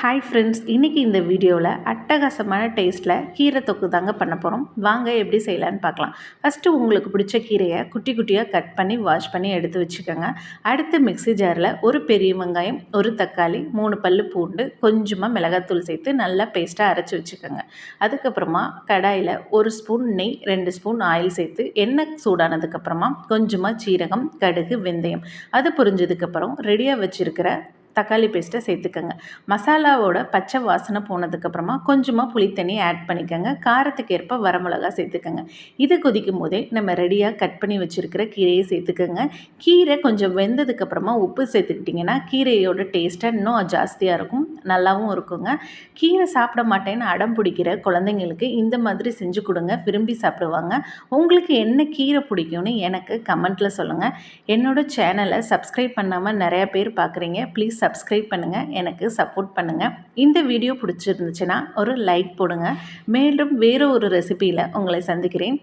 Hi friends இன்றைக்கி இந்த வீடியோவில் அட்டகாசமான டேஸ்ட்டில் கீரை தொக்கு தாங்க பண்ண போகிறோம் வாங்க எப்படி செய்யலான்னு பார்க்கலாம். ஃபஸ்ட்டு உங்களுக்கு பிடிச்ச கீரையை குட்டி குட்டியாக கட் பண்ணி வாஷ் பண்ணி எடுத்து வச்சுக்கோங்க. அடுத்து மிக்ஸி ஜாரில் ஒரு பெரிய வெங்காயம் ஒரு தக்காளி மூணு பல் பூண்டு கொஞ்சமாக மிளகாத்தூள் சேர்த்து நல்லா பேஸ்ட்டாக அரைச்சி வச்சுக்கோங்க. அதுக்கப்புறமா கடாயில் ஒரு ஸ்பூன் நெய் ரெண்டு ஸ்பூன் ஆயில் சேர்த்து எண்ணெய் சூடானதுக்கப்புறமா கொஞ்சமாக சீரகம் கடுகு வெந்தயம். அது புரிஞ்சதுக்கப்புறம் ரெடியாக வச்சுருக்கிற தக்காளி பேஸ்ட்டை சேர்த்துக்கோங்க. மசாலாவோட பச்சை வாசனை போனதுக்கப்புறமா கொஞ்சமாக புளித்தண்ணி ஆட் பண்ணிக்கோங்க. காரத்துக்கு ஏற்ப வரமிளகா சேர்த்துக்கோங்க. இது கொதிக்கும் போதே நம்ம ரெடியாக கட் பண்ணி வச்சுருக்கிற கீரையை சேர்த்துக்கோங்க. கீரை கொஞ்சம் வெந்ததுக்கப்புறமா உப்பு சேர்த்துக்கிட்டிங்கன்னா கீரையோட டேஸ்ட்டாக இன்னும் ஜாஸ்தியாக இருக்கும். நல்லாவும் இருக்குங்க. கீரை சாப்பிட மாட்டேன்னு அடம் பிடிக்கிற குழந்தைங்களுக்கு இந்த மாதிரி செஞ்சு கொடுங்க விரும்பி சாப்பிடுவாங்க. உங்களுக்கு என்ன கீரை பிடிக்கும்னு எனக்கு கமெண்ட்டில் சொல்லுங்கள் என்னோடய சேனலை சப்ஸ்கிரைப் பண்ணாமல் நிறையா பேர் பார்க்குறீங்க ப்ளீஸ் சப்ஸ்கிரைப் பண்ணுங்கள் எனக்கு சப்போர்ட் பண்ணுங்கள் இந்த வீடியோ பிடிச்சிருந்துச்சுன்னா ஒரு லைக் போடுங்க. மேலும் வேறு ஒரு ரெசிபியில் உங்களை சந்திக்கிறேன்.